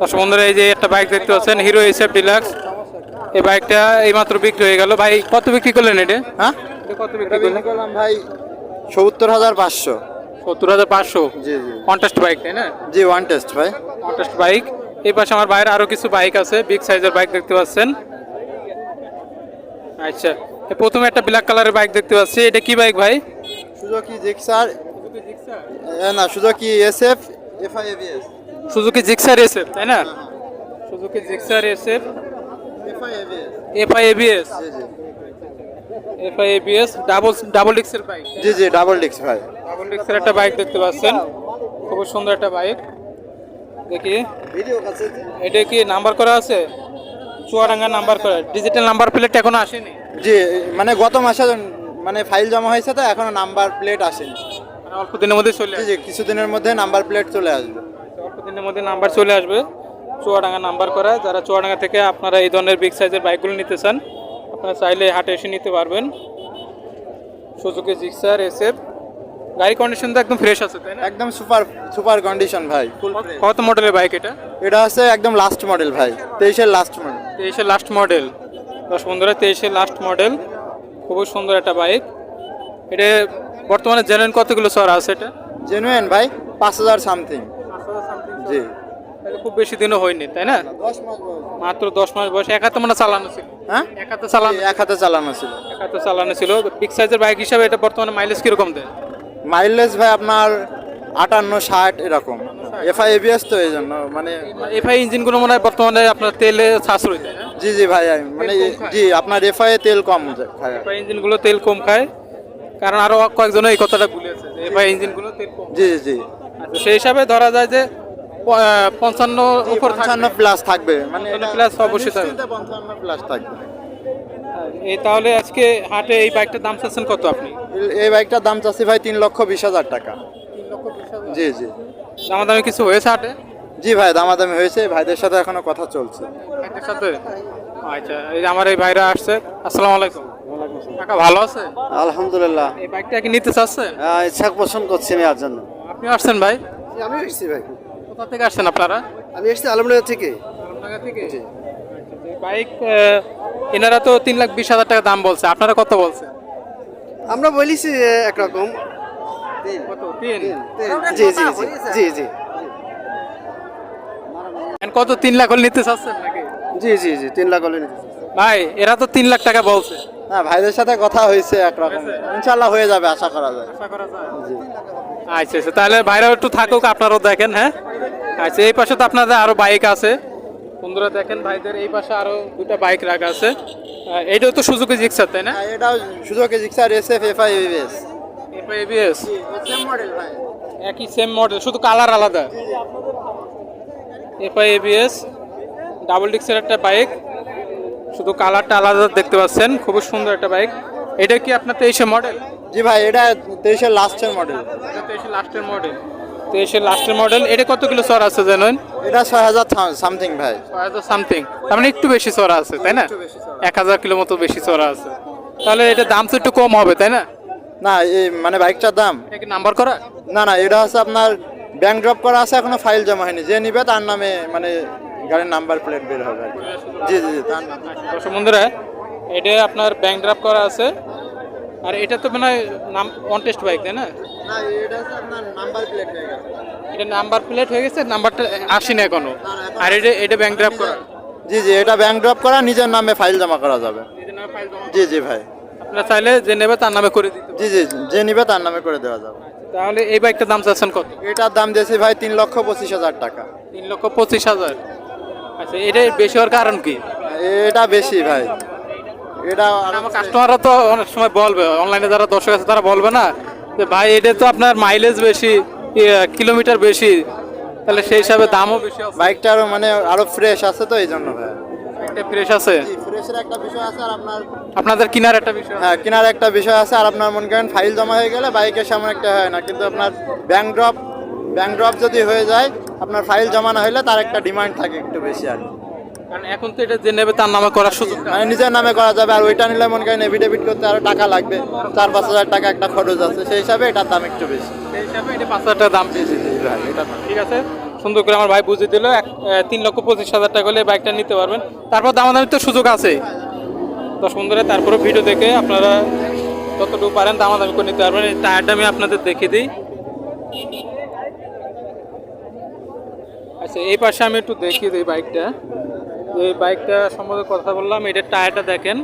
দর্শক বন্ধুরা এই যে একটা বাইক দেখতে পাচ্ছেন হিরো এসএফ ডিলাক্স এই বাইকটা এইমাত্র বিক্রি হয়ে গেল। ভাই কত বিক্রি করলেন এটা? হ্যাঁ? কত বিক্রি করলেন? ভাই সত্তর হাজার পাঁচশো। সত্তর হাজার পাঁচশো? জি জি। কন্টেস্ট বাইক তাই না? জি ওয়ান টেস্ট ভাই। কন্টেস্ট বাইক এই পাশে আমার বাইরে আরও কিছু বাইক আছে বিগ সাইজের বাইক দেখতে পাচ্ছেন। আচ্ছা প্রথমে একটা ব্ল্যাক কালারের বাইক দেখতে পাচ্ছি। এটা কি বাইক ভাই? Suzuki Gixxer. না Suzuki S F F I ABS Suzuki Gixxer SF তাই না? Suzuki Gixxer SF F I ABS FI FI double double ডিক্সের bike G G. Double ডিক্স ভাই ডাবল ডিক্সের একটা বাইক দেখতে পাচ্ছেন। খুব সুন্দর একটা বাইক দেখি। এটা কি নাম্বার করা আছে? চুয়াডাঙ্গা নাম্বার করা। ডিজিটাল নাম্বার প্লেট এখনও আসেনি। জি মানে গত মাসে মানে ফাইল জমা হয়েছে তো এখনও নাম্বার প্লেট আসেনি। মানে অল্প দিনের মধ্যে চলে জি কিছুদিনের মধ্যে নাম্বার প্লেট চলে আসবে। অল্প দিনের মধ্যে নাম্বার চলে আসবে। চুয়াডাঙ্গা নাম্বার করা। যারা চুয়াডাঙ্গা থেকে আপনারা এই ধরনের বিগ সাইজের বাইকগুলো নিতে চান আপনারা চাইলে হাটে এসে নিতে পারবেন। Suzuki Gixxer SF. গাড়ি কন্ডিশন তো একদম ফ্রেশ আছে তাই না? একদম সুপার সুপার কন্ডিশন ভাই কত মডেলের বাইক এটা? এটা হচ্ছে একদম লাস্ট মডেল ভাই তেইশের লাস্ট মডেল তেইশের লাস্ট মডেল দশ বন্ধুরা তেইশের লাস্ট মডেল খুবই সুন্দর একটা বাইক এটা বর্তমানে জেনুইন কতগুলো সর আছে এটা? জেনুয়েন ভাই পাঁচ হাজার সামথিং জি। খুব বেশি দিনও হয়নি তাই না? দশ মাস বয়স। মাত্র দশ মাস বয়স এক হাতে মানে চালানো ছিল। হ্যাঁ? এক হাতে চালানো এক হাতে চালানো ছিল। এক হাতে চালানো ছিল। বিগ সাইজের বাইক হিসাবে এটা বর্তমানে মাইলেজ কীরকম দেয় মাইলেজ ভাই আপনার আটান্ন ষাট এরকম। এফআই এবিএস তো এই জন্য মানে এফআই ইঞ্জিনগুলো মনে হয় বর্তমানে আপনার তেলে সাশ্রয় দেয় জি জি ভাই মানে। জি আপনার এফআই তেল কম যায়- খায়। এফআই ইঞ্জিনগুলো তেল কম খায়। কারণ আরও কয়েকজন এই কথাটা ভুলেছে এফআই ইঞ্জিনগুলো তেল কম জি জি। আচ্ছা, সেই হিসাবে ধরা যায় যে পঞ্চান্ন উপর পঞ্চান্ন। প্লাস থাকবে। মানে এটা- plus অবশ্যই থাকবে। পঞ্চান্ন প্লাস থাকবে। এই তাহলে আজকে হাটে এই বাইকটার দাম চাচ্ছেন কত আপনি? এই- বাইকটার দাম চাচ্ছি ভাই তিন লক্ষ বিশ হাজার টাকা। জি জি। দামাদামি কিছু হয়েছে হাটে? জি ভাই দামাদামি হয়েছে। ভাইদের সাথে এখনও কথা চলছে। বাইকের সাথে? আচ্ছা এই যে আমার এই ভাইরা আসছে। আসসালামু আলাইকুম। কাকা ভালো আছে আলহামদুলিল্লাহ। এই বাইকটা কি নিতে চাচ্ছেন ইচ্ছা পোষণ করছি নেওয়ার জন্য। আপনি আসছেন ভাই? আমি এসেছি ভাই। কোথা থেকে আসছেন আপনারা? আমি এসেছি থেকে। আলমডাঙ্গা থেকে? আচ্ছা, বাইক এনারা তো তিন লাখ বিশ হাজার টাকা দাম বলছে। আপনারা কত বলছে আমরা বলিছি একরকম কত? তিন? জি জি জি। জি জি। কত তিন লাখ হলে নিতে চাচ্ছেন নাকি? জি জি জি তিন লাখ হলে নিতে ভাই এরা তো তিন লাখ টাকা বলছে। হ্যাঁ ভাইদের সাথে কথা হয়েছে একরকম ইনশাল্লাহ হয়ে যাবে আশা করা যায়। আচ্ছা আচ্ছা তাহলে ভাইরাও একটু থাকুক আপনারাও দেখেন হ্যাঁ? আচ্ছা এই পাশে তো আপনাদের আরও বাইক আছে। বন্ধুরা দেখেন ভাইদের এই পাশে আরও দুটা বাইক রাখা আছে। আহ, এইটাও তো সুযোগে জিক্সার তাই না? হ্যাঁ, এটাও সুযোগ Gixxer S F FI ABS ABS same model ভাই। একই সেম মডেল শুধু কালার আলাদা। এফ আই এবিএস ডাবল ডিক্সের একটা বাইক শুধু কালারটা আলাদা দেখতে পাচ্ছেন খুবই সুন্দর একটা বাইক এটা কি আপনার তেইশে মডেল জি ভাই এটা তেইশের লাস্টের মডেল এটা তেইশে লাস্টের মডেল তেইশে লাস্টের মডেল এটা কত কিলো সর আছে জানেন এটা ছয় হাজার সামথিং ভাই। সামথিং তার মানে একটু বেশি চড়া আছে তাই না? এক হাজার কিলো মতো বেশি চড়া আছে। তাহলে এটা দাম তো একটু কম হবে তাই না? না এই মানে বাইকটার দাম। এটা কি নাম্বার করা? না না এটা হচ্ছে আপনার ব্যাংক ড্রপ করা আছে এখনও ফাইল জমা হয়নি। যে নিবে তার নামে মানে গাড়ির নাম্বার প্লেট বের হবে আর জি জি জি তার দর্শক বন্ধুরা এটা আপনার ব্যাংক ড্রাফ করা আছে। আর এটা তো মানে নাম অন টেস্ট বাইক তাই না? না এটা হচ্ছে আপনার নাম্বার প্লেট হয়ে গেছে। এটা নাম্বার প্লেট হয়ে গেছে নাম্বারটা আসেনি এখনও। আর এটা এটা ব্যাংক ড্রাফ করা। জি জি এটা ব্যাংক ড্রপ করা নিজের নামে ফাইল জমা করা যাবে। জি জি ভাই। আপনারা চাইলে যে নেবে তার নামে করে দিতে জি জি যে নিবে তার নামে করে দেওয়া যাবে। তাহলে এই বাইকটার দাম চাচ্ছেন কত? এটার দাম দিয়েছি ভাই তিন লক্ষ পঁচিশ হাজার টাকা। তিন লক্ষ পঁচিশ হাজার। আচ্ছা এটা বেশি হওয়ার কারণ কি? এটা বেশি ভাই। এটা আমার কাস্টমাররা তো অনেক সময় বলবে অনলাইনে যারা দর্শক আছে তারা বলবে না ভাই এটা তো আপনার মাইলেজ বেশি ইয়ে, কিলোমিটার বেশি। তাহলে সেই হিসাবে দামও বেশি বাইকটা আরও মানে আরও ফ্রেশ আছে তো এই জন্য ভাই। একটা ফ্রেশ আছে? ফ্রেশের একটা বিষয় আছে আর আপনার আপনাদের কিনার একটা বিষয় হ্যাঁ কেনার একটা বিষয় আছে আর আপনার মনে করেন ফাইল জমা হয়ে গেলে বাইকের সামনে একটা হয় না। কিন্তু আপনার ব্যাংক ড্রপ ব্যাংক ড্রপ যদি হয়ে যায় আপনার ফাইল জমা না হলে তার একটা ডিমান্ড থাকে একটু বেশি আর কি। কারণ এখন তো এটা যে নেবে তার নামে করার সুযোগ মানে নিজের নামে করা যাবে আর ওইটা নিলে মনে করেন এভিডেভিট করতে আরও টাকা লাগবে। চার পাঁচ হাজার টাকা একটা খরচ আছে সেই হিসাবে এটার দাম একটু বেশি। সেই হিসাবে এটা পাঁচ হাজার টাকা দাম ভাই এটা ঠিক আছে। সুন্দর করে আমার ভাই বুঝিয়ে দিল। এক তিন লক্ষ পঁচিশ হাজার টাকা হলে বাইকটা নিতে পারবেন। তারপর দামাদামি তো সুযোগ আছে। দশ বন্ধুরা তারপরে ভিডিও দেখে আপনারা যতটুকু পারেন দামাদামি করে নিতে পারবেন। এই টায়ারটা আমি আপনাদের দেখে দিই। আচ্ছা এই পাশে আমি একটু দেখিয়ে দিই বাইকটা এই বাইকটা সম্বন্ধে কথা বললাম এটার টায়ারটা দেখেন।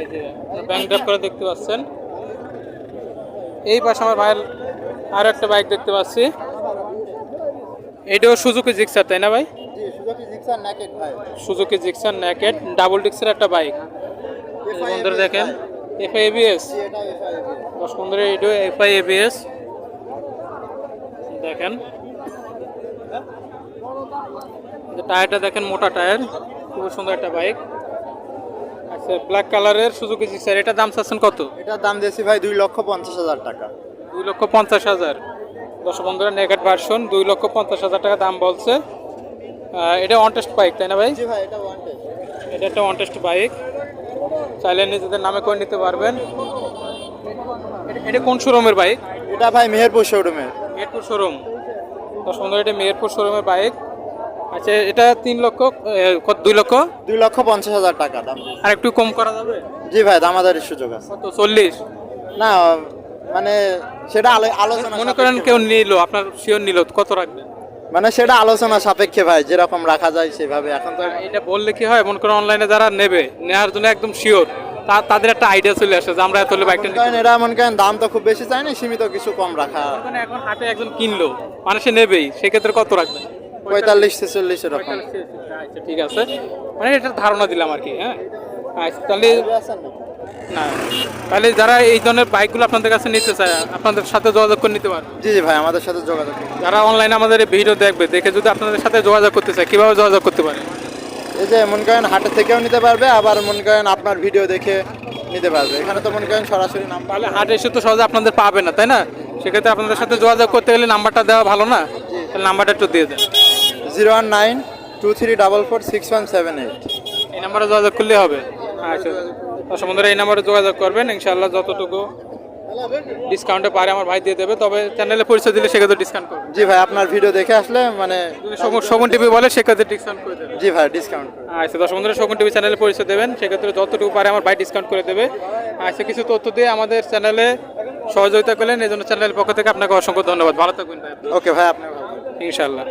এই যে ব্যাংক ড্রাপ করে দেখতে পাচ্ছেন। এই পাশে আমার ভাইয়ের আরও একটা বাইক দেখতে পাচ্ছি। এটাও সুজুকি জিক্সার তাই না ভাই? সুজুকি জিক্সার ভাই। সুজুকি জিক্সার ন্যাকেট ডাবল ডিক্সের একটা বাইক। বন্ধুরা দেখেন এফআই এবিএস এটা দশ পনেরো এটাও এফআই এবিএস দেখেন। টায়ারটা দেখেন মোটা টায়ার খুব সুন্দর একটা বাইক। আচ্ছা ব্ল্যাক কালারের সুজুকি জিক্সার এটা দাম চাচ্ছেন কত? এটার দাম দিয়েছি ভাই দুই লক্ষ পঞ্চাশ হাজার টাকা। দুই লক্ষ পঞ্চাশ হাজার। দশ বন্ধুরা নেগেট ভার্সন দুই লক্ষ পঞ্চাশ হাজার টাকা দাম বলছে। এটা অনটেস্ট বাইক তাই না ভাই? জি ভাই এটা ওয়ান এটা একটা অনটেস্ট বাইক চাইলে নিজেদের নামে করে নিতে পারবেন। এটা- এটা কোন শোরুমের বাইক এটা ভাই মেহেরপুর শোরুমের মেহেরপুর শোরুম দশ বন্ধুরা এটা মেহেরপুর শোরুমের বাইক আচ্ছা এটা তিন লক্ষ দুই লক্ষ? দুই লক্ষ পঞ্চাশ হাজার টাকা দাম। আর একটু কম করা যাবে? জি ভাই দামাদারির সুযোগ আছে। কত চল্লিশ? না মানে সেটা আলোচনা মনে করেন কেউ নিল আপনার শিওর নিল কত রাখবেন? মানে সেটা আলোচনা সাপেক্ষে ভাই যেরকম রাখা যায় সেভাবে। এখন তো এটা বললে কি হয় মনে করেন অনলাইনে যারা নেবে নেওয়ার জন্য একদম শিওর তাদের একটা আইডিয়া চলে আসে যে আমরা এত বাইকটা এরা মনে করেন দাম তো খুব বেশি চায় না সীমিত কিছু কম রাখা। মানে এখন হাটে একজন কিনলো মানুষে নেবেই সেক্ষেত্রে কত রাখবেন? পঁয়তাল্লিশ ছেচল্লিশ এরকম। আচ্ছা ঠিক আছে। মানে এটার ধারণা দিলাম আর কি হ্যাঁ? আচ্ছা তাহলে না। তাহলে যারা এই ধরনের বাইকগুলো আপনাদের কাছে নিতে চায় আপনাদের সাথে যোগাযোগ করে নিতে পারবে? জি জি ভাই আমাদের সাথে যোগাযোগ যারা অনলাইনে আমাদের ভিডিও দেখবে দেখে যদি আপনাদের সাথে যোগাযোগ করতে চায় কীভাবে যোগাযোগ করতে পারে? এই যে মনে করেন হাটে থেকেও নিতে পারবে আবার মনে করেন আপনার ভিডিও দেখে নিতে পারবে। এখানে তো মনে করেন সরাসরি নাম তাহলে হাটে এসে তো সহজে আপনাদের পাবে না তাই না? সেক্ষেত্রে আপনাদের সাথে যোগাযোগ করতে গেলে নাম্বারটা দেওয়া ভালো না? তাহলে নাম্বারটা একটু দিয়ে দেন। Zero one nine two three double four six one seven eight. এই নাম্বারে যোগাযোগ করলে হবে। আচ্ছা। দর্শক বন্ধুরা এই নাম্বারে যোগাযোগ করবেন ইনশাআল্লাহ যতটুকু ডিসকাউন্টে পারে আমার ভাই দিয়ে দেবে তবে চ্যানেলে পরিচয় দিলে সেক্ষেত্রে ডিসকাউন্ট করবে। জি ভাই আপনার ভিডিও দেখে আসলে মানে শগুন টিভি বলে সেক্ষেত্রে ডিসকাউন্ট করে দেবে। জি ভাই ডিসকাউন্ট আচ্ছা দর্শক বন্ধুরা শগুন টিভি চ্যানেলে পরিচয় দেবেন সেক্ষেত্রে যতটুকু পারে আমার ভাই ডিসকাউন্ট করে দেবে। আচ্ছা কিছু তথ্য দিয়ে আমাদের চ্যানেলে সহযোগিতা করলেন এই জন্য চ্যানেলের পক্ষ থেকে আপনাকে অসংখ্য ধন্যবাদ। ভালো থাকবেন ভাই। ওকে ভাই আপনি ভালো ইনশাল্লাহ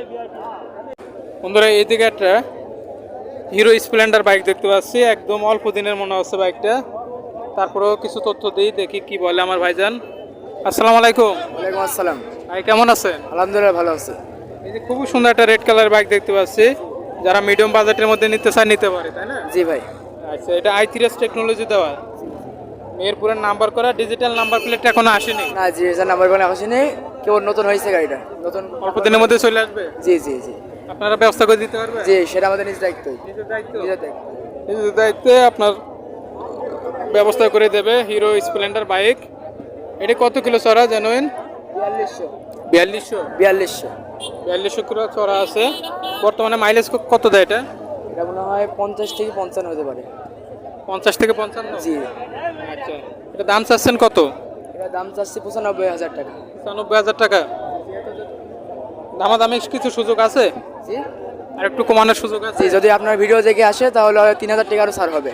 বন্ধুরা এইদিকে একটা হিরো স্প্লেন্ডার বাইক দেখতে পাচ্ছি। একদম অল্প দিনের মনে হচ্ছে বাইকটা। তারপরেও কিছু তথ্য দিই দেখি কি বলে আমার ভাইজান। আসসালামু আলাইকুম। ওয়ালাইকুম আসসালাম। ভাই কেমন আছেন? আলহামদুলিল্লাহ ভালো আছে। এই যে খুবই সুন্দর একটা রেড কালার বাইক দেখতে পাচ্ছি। যারা মিডিয়াম বাজেটের মধ্যে নিতে চায় নিতে পারে তাই না? জি ভাই। আচ্ছা এটা আই থ্রি টেকনোলজি দেওয়া। মেহেরপুরের নাম্বার করা ডিজিটাল নাম্বার প্লেট এখনও আসেনি? না জি নাম্বার কোনো আসেনি। কেবল নতুন হয়েছে গাড়িটা। নতুন অল্প দিনের মধ্যে চলে আসবে? জি জি জি। আপনারা ব্যবস্থা করে দিতে পারবেন? জি সেটা আমাদের নিজ দায়িত্বই। নিজের দায়িত্ব? নিজের দায়িত্ব। নিজের দায়িত্বে আপনার ব্যবস্থা করে দেবে হিরো স্প্লেন্ডার বাইক। এটা কত কিলো চড়া জানেন বিয়াল্লিশশো। বিয়াল্লিশশো? বিয়াল্লিশশো। বিয়াল্লিশশো কিলো চড়া আছে। বর্তমানে মাইলেজ কত দেয় এটা? এটা মনে হয় পঞ্চাশ থেকে পঞ্চান্ন হতে পারে। পঞ্চাশ থেকে পঞ্চান্ন? জি। আচ্ছা। এটা দাম চাচ্ছেন কত? এটা দাম চাচ্ছি পঁচানব্বই হাজার টাকা। পঁচানব্বই হাজার টাকা। দামাদামি কিছু সুযোগ আছে? জি। আর একটু কমানোর সুযোগ আছে? জি যদি আপনার ভিডিও দেখে আসে তাহলে তিন হাজার টাকারও ছাড় হবে।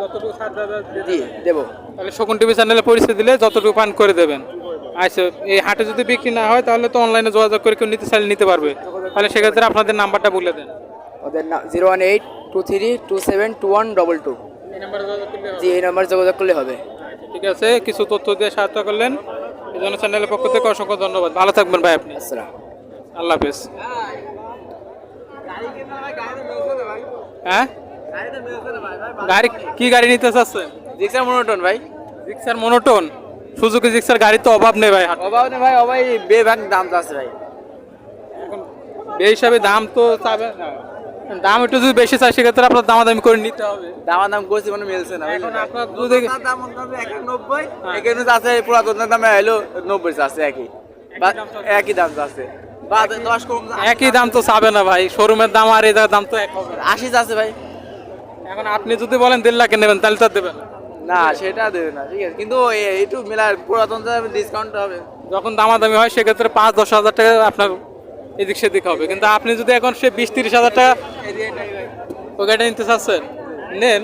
যতটুকু ছাড় দেওয়া জি দেবো। তাহলে শকুন টিভি চ্যানেলে পরিচয় দিলে যতটুকু পান করে দেবেন। আচ্ছা এই হাটে যদি বিক্রি না হয় তাহলে তো অনলাইনে যোগাযোগ করে কেউ নিতে চাইলে নিতে পারবে। তাহলে সেক্ষেত্রে আপনাদের নাম্বারটা বলে দেন। ওদের zero one eight two three two seven two one double two. এই জি নাম্বার যোগাযোগ করলে হবে। আচ্ছা, ঠিক আছে। কিছু তথ্য দিয়ে সাহায্য করলেন। এই জন্য চ্যানেলের পক্ষ থেকে অসংখ্য ধন্যবাদ। ভালো থাকবেন ভাই আপনি। আল্লাহ হাফেজ। হ্যাঁ? গাড়ি কি গাড়ি নিতে চাচ্ছেন? জিক্সার মনোটন ভাই। Gixxer monotone? সুজুকি জিক্সার গাড়ি তো অভাব নেই ভাই। অভাব নেই ভাই। অভাই বেভাগ দাম আছে ভাই। এই হিসাবে দাম তো চাবে না। দাম একটু যদি বেশি চাই সেক্ষেত্রে আপনার দামাদামি করে নিতে হবে। দামা দাম করছি মানে মিলছে না এখন আপনার যদি দাম একানব্বই এখানে আছে পুরাতন দামে এলো নব্বই আছে একই। একই দাম আছে একই দাম তো চাবে না ভাই শোরুমের দাম আর এই দাম তো এক হবে আশি আছে ভাই। এখন আপনি যদি বলেন দেড় লাখে নেবেন তাহলে তো দেবেন না। সেটা দেবে না ঠিক আছে। কিন্তু একটু মেলা পুরাতন ডিসকাউন্ট হবে যখন দামাদামি হয় সেক্ষেত্রে পাঁচ দশ হাজার টাকা আপনার এদিক সেদিক হবে। কিন্তু আপনি যদি এখন সে বিশ তিরিশ হাজার টাকা ওই গাড়িটা নিতে চাচ্ছেন নেন।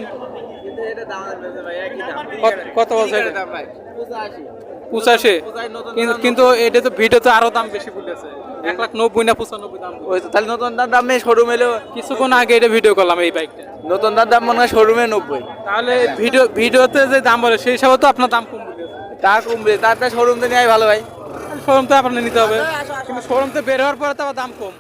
কত- এটা? পঁচাশি। কিন্তু কিন্তু এটা তো ভিডিওতে আরও দাম বেশি বলেছে এক লাখ নব্বই না পঁচানব্বই দাম। ওই তো তাহলে নতুন দামে শোরুম এলো। কিছুক্ষণ আগে এটা ভিডিও করলাম এই বাইকটা নতুন দাম মনে হয় শোরুমে নব্বই। তাহলে ভিডিও ভিডিওতে যে দাম বলে সেই হিসাবে তো আপনার দাম কমবে। তা কমবে তারপরে শোরুম তো নেওয়াই ভালো ভাই। শোরুম তো আপনার নিতে হবে। কিন্তু শোরুম তো বের হওয়ার পরে তো আবার দাম কম।